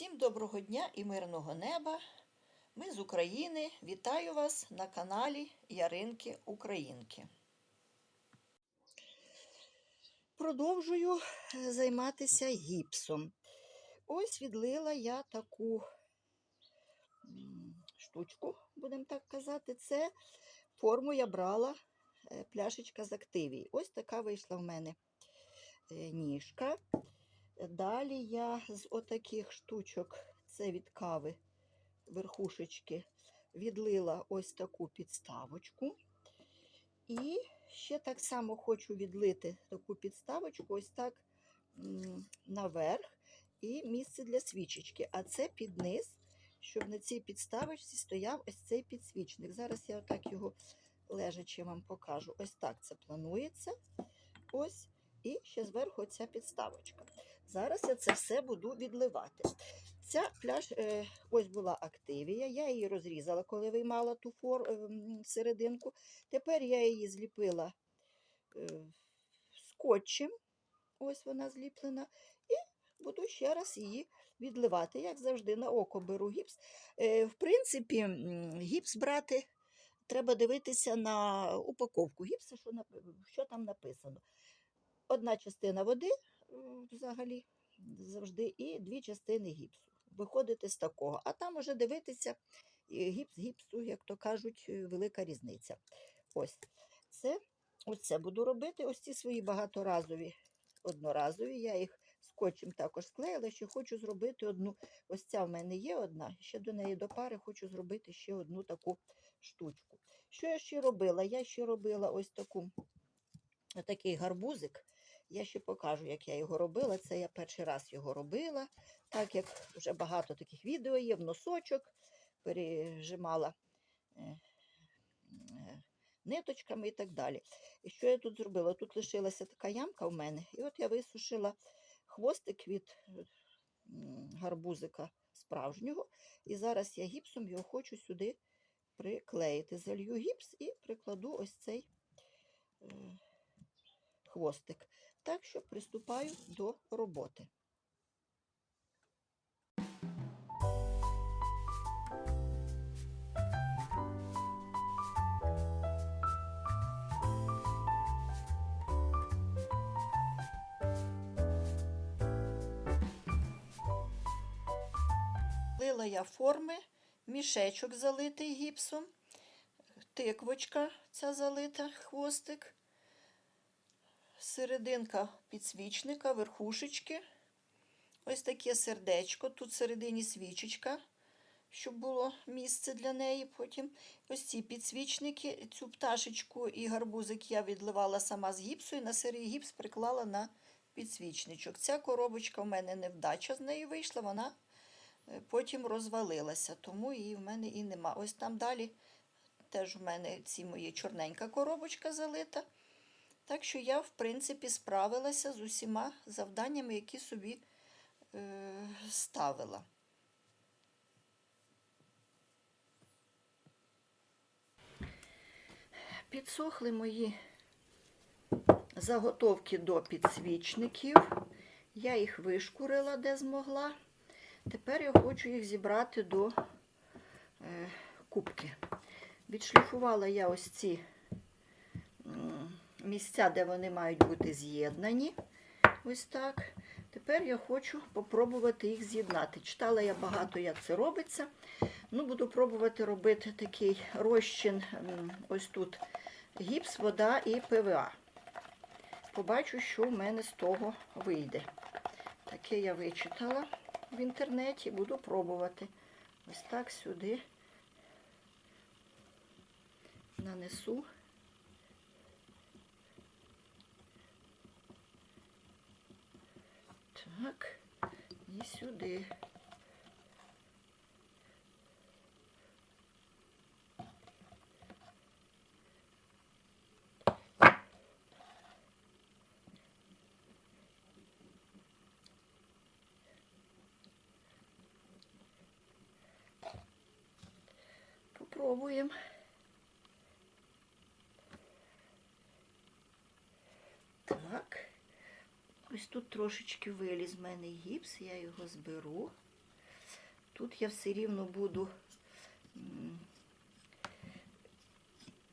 Всім доброго дня і мирного неба. Ми з України. Вітаю вас на каналі Яринки Українки. Продовжую е, займатися гіпсом. Ось відлила я таку штучку, будемо так казати. Це форму я брала е, пляшечка з активії. Ось така вийшла в мене е, ніжка. Далі я з отаких штучок, це від кави, верхушечки, відлила ось таку підставочку. І ще так само хочу відлити таку підставочку, ось так наверх, і місце для свічечки. А це під низ, щоб на цій підставочці стояв ось цей підсвічник. Зараз я отак його лежачи вам покажу. Ось так це планується. Ось. І ще зверху ця підставочка. Зараз я це все буду відливати. Ця пляж, е, ось була активія, я її розрізала, коли виймала ту фор, е, серединку. Тепер я її зліпила е, скотчем, ось вона зліплена, і буду ще раз її відливати. Як завжди, на око беру гіпс. В принципі, гіпс брати треба дивитися на упаковку гіпса, що там написано. Одна частина води взагалі завжди, і дві частини гіпсу. Виходити з такого. А там уже дивитися гіпс гіпсу, як то кажуть, е, велика різниця. Ось це, ось це буду робити. Ось ці свої багаторазові, одноразові. Я їх скотчем також склеїла. Ще хочу зробити одну. Ось ця в мене є одна. Ще до неї до пари хочу зробити ще одну таку штучку. Що я ще робила? Я ще робила ось таку, такий гарбузик. Я ще покажу, як я його робила. Це я перший раз його робила, так як вже багато таких відео є, в носочок пережимала е, е, ниточками і так далі. І що я тут зробила? Тут лишилася така ямка в мене, і от я висушила хвостик від е, гарбузика справжнього. І зараз я гіпсом його хочу сюди приклеїти. Залью гіпс і прикладу ось цей хвостик. Так що приступаю до роботи. Лила я форми, мішечок залитий гіпсом, тиквочка ця залита, хвостик серединка підсвічника, верхушечки. Ось таке сердечко. Тут всередині свічечка, щоб було місце для неї. Потім ось ці підсвічники, цю пташечку і гарбузик я відливала сама з гіпсу і на сирий гіпс приклала на підсвічничок. Ця коробочка в мене невдача з нею вийшла, вона е, потім розвалилася, тому її в мене і нема. Ось там далі теж в мене ці мої чорненька коробочка залита. Так що я, в принципі, справилася з усіма завданнями, які собі е, ставила. Підсохли мої заготовки до підсвічників. Я їх вишкурила, де змогла. Тепер я хочу їх зібрати до е, кубки. Відшліфувала я ось ці місця, де вони мають бути з'єднані. Ось так. Тепер я хочу попробувати їх з'єднати. Читала я багато, як це робиться. Ну, Буду пробувати робити такий розчин. Ось тут гіпс, вода і ПВА. Побачу, що в мене з того вийде. Таке я вичитала в інтернеті, буду пробувати. Ось так сюди нанесу. Так, і сюди. Попробуємо. Ось тут трошечки виліз в мене гіпс, я його зберу. Тут я все рівно буду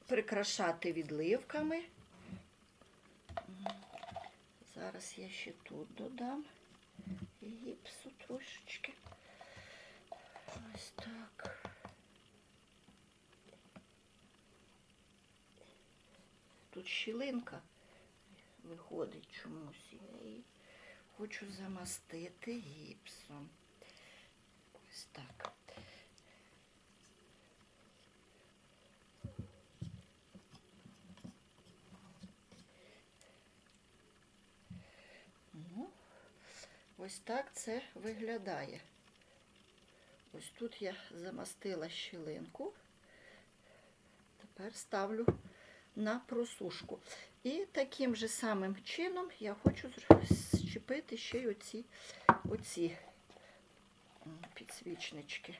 прикрашати відливками. Зараз я ще тут додам гіпсу трошечки. Ось так. Тут щілинка виходить чомусь. Я її хочу замастити гіпсом. Ось так. Ну, ось так це виглядає. Ось тут я замастила щілинку. Тепер ставлю на просушку. І таким же самим чином я хочу зчепити ще й оці, оці підсвічнички.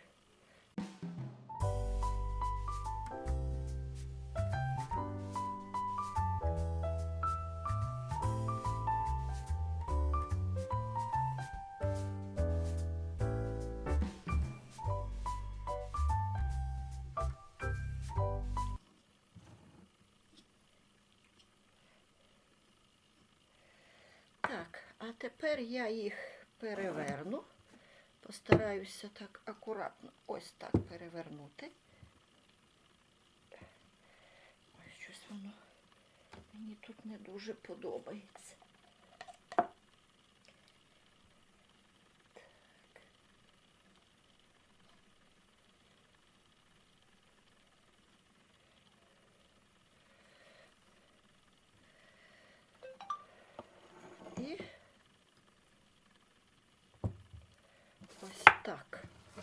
А тепер я їх переверну. Постараюся так акуратно ось так перевернути. Ось щось воно мені тут не дуже подобається. Так. І ось так. А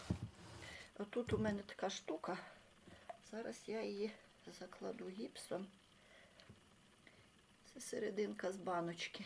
тут у мене така штука. Зараз я її закладу гіпсом. Це серединка з баночки.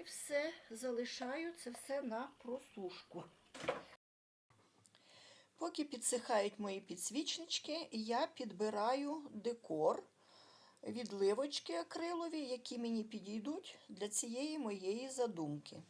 І все залишаю це все на просушку. Поки підсихають мої підсвічнички, я підбираю декор, відливочки акрилові, які мені підійдуть для цієї моєї задумки.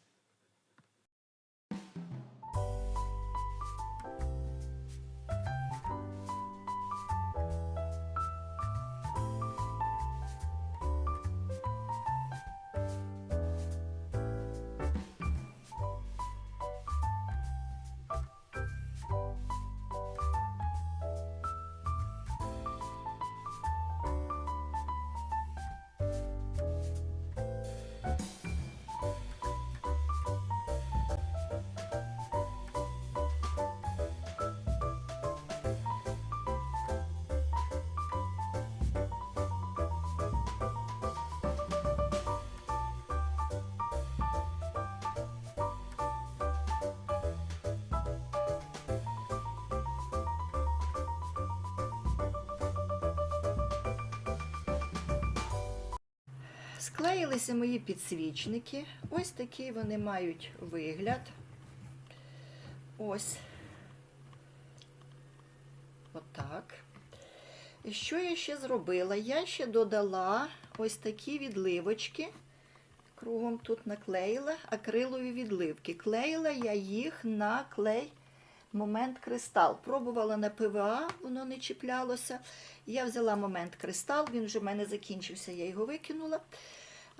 Склеїлися мої підсвічники. Ось такий вони мають вигляд. Ось. Отак. І що я ще зробила? Я ще додала ось такі відливочки. Кругом тут наклеїла акрилові відливки. Клеїла я їх на клей момент кристал. Пробувала на ПВА, воно не чіплялося. Я взяла момент кристал, він вже в мене закінчився, я його викинула.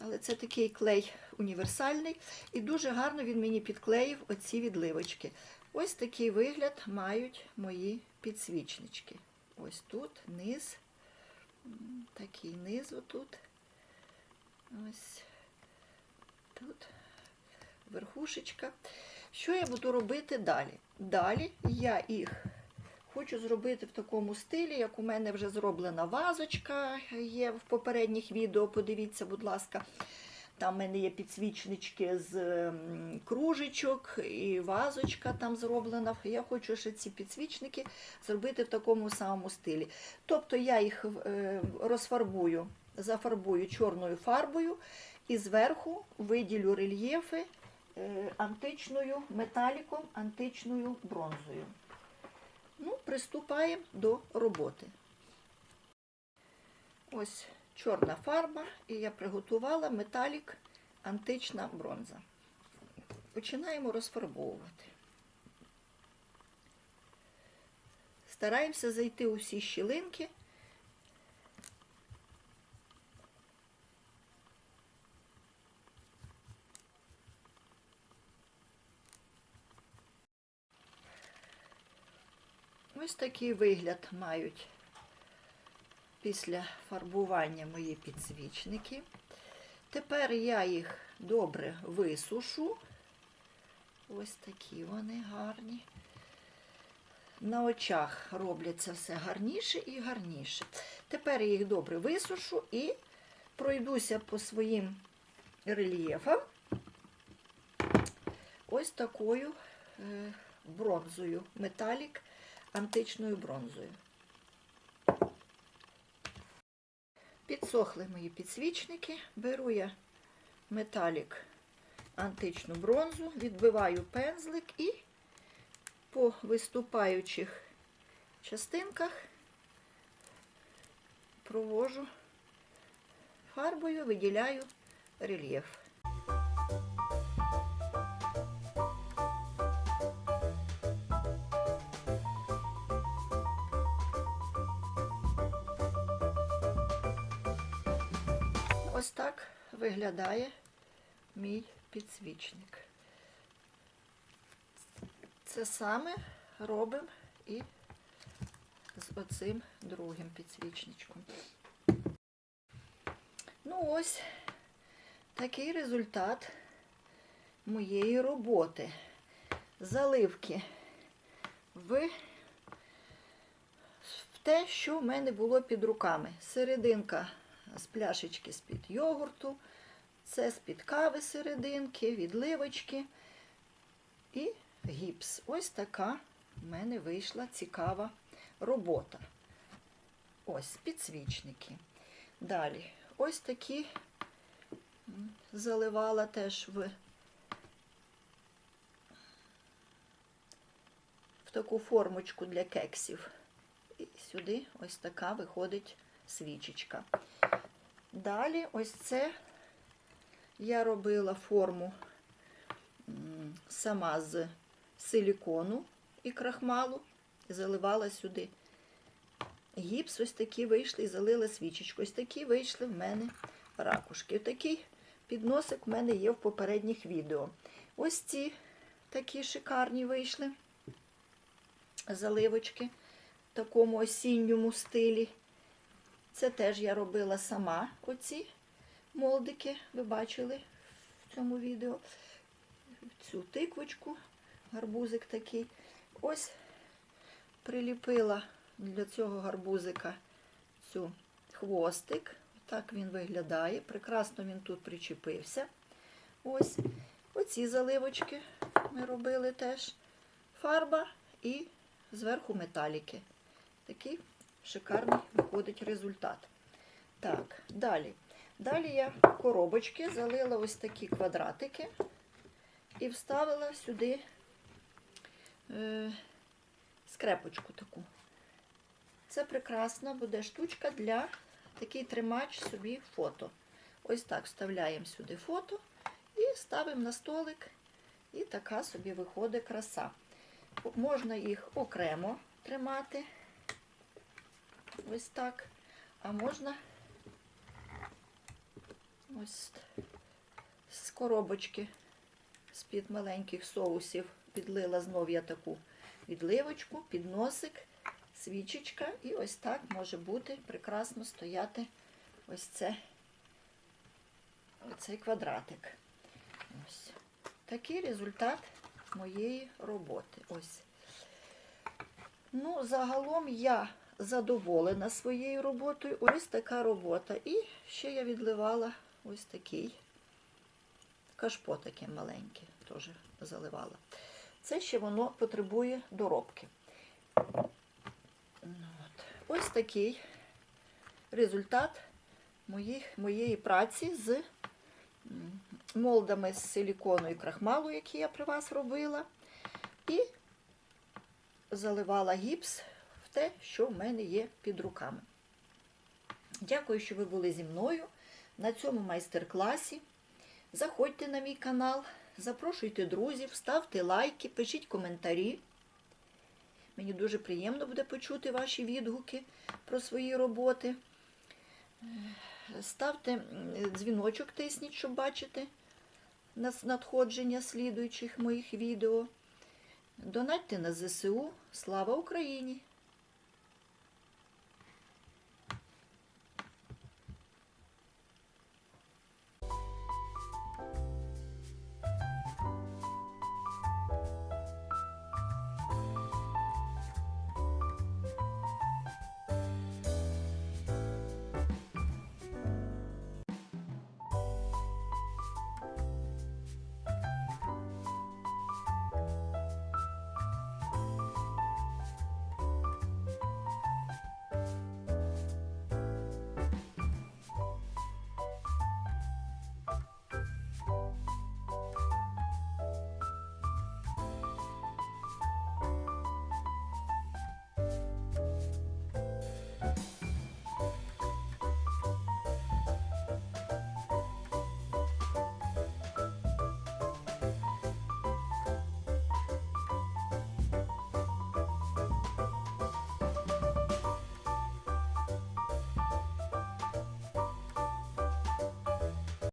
Але це такий клей універсальний. І дуже гарно він мені підклеїв оці відливочки. Ось такий вигляд мають мої підсвічнички. Ось тут низ, такий низ отут. Ось тут верхушечка. Що я буду робити далі? Далі я їх хочу зробити в такому стилі, як у мене вже зроблена вазочка, є в попередніх відео, подивіться, будь ласка. Там в мене є підсвічнички з кружечок і вазочка там зроблена. Я хочу ще ці підсвічники зробити в такому самому стилі. Тобто я їх е, розфарбую, зафарбую чорною фарбою і зверху виділю рельєфи античною металіком, античною бронзою. Ну, приступаємо до роботи. Ось чорна фарба, і я приготувала металік антична бронза. Починаємо розфарбовувати. Стараємося зайти у всі щілинки. Ось такий вигляд мають після фарбування мої підсвічники. Тепер я їх добре висушу. Ось такі вони гарні. На очах робляться все гарніше і гарніше. Тепер я їх добре висушу і пройдуся по своїм рельєфам ось такою е, бронзою, металік античною бронзою. Підсохли мої підсвічники, беру я металік античну бронзу, відбиваю пензлик і по виступаючих частинках провожу фарбою, виділяю рельєф. Виглядає мій підсвічник. Це саме робимо і з оцим другим підсвічничком. Ну ось такий результат моєї роботи. Заливки в, те, що в мене було під руками. Серединка з пляшечки з-під йогурту, це з-під кави серединки, відливочки і гіпс. Ось така в мене вийшла цікава робота. Ось підсвічники. Далі, ось такі заливала теж в, в таку формочку для кексів. І сюди ось така виходить свічечка. Далі ось це я робила форму сама з силікону і крахмалу, заливала сюди. Гіпс, ось такі вийшли і залила свічечку. Ось такі вийшли в мене ракушки. Такий підносик в мене є в попередніх відео. Ось ці такі шикарні вийшли заливочки в такому осінньому стилі. Це теж я робила сама оці молдики, ви бачили в цьому відео. Цю тиквочку, гарбузик такий. Ось приліпила для цього гарбузика цю хвостик. Так він виглядає. Прекрасно він тут причепився. Ось оці заливочки ми робили теж. Фарба і зверху металіки. Такий шикарний виходить результат. Так, далі. Далі я коробочки залила ось такі квадратики і вставила сюди е, скрепочку таку. Це прекрасна буде штучка для такий тримач собі фото. Ось так вставляємо сюди фото і ставимо на столик. І така собі виходить краса. Можна їх окремо тримати. Ось так. А можна ось з коробочки з-під маленьких соусів підлила знов я таку відливочку, підносик, свічечка. І ось так може бути прекрасно стояти ось це, оцей квадратик. Ось. Такий результат моєї роботи. Ось. Ну, загалом я задоволена своєю роботою. Ось така робота. І ще я відливала ось такий кашпо таке маленьке теж заливала. Це ще воно потребує доробки. Ну, От. Ось такий результат моїх, моєї праці з молдами з силікону і крахмалу, які я при вас робила. І заливала гіпс те, що в мене є під руками. Дякую, що ви були зі мною на цьому майстер-класі. Заходьте на мій канал, запрошуйте друзів, ставте лайки, пишіть коментарі. Мені дуже приємно буде почути ваші відгуки про свої роботи. Ставте дзвіночок, тисніть, щоб бачити надходження слідуючих моїх відео. Донатьте на ЗСУ. Слава Україні!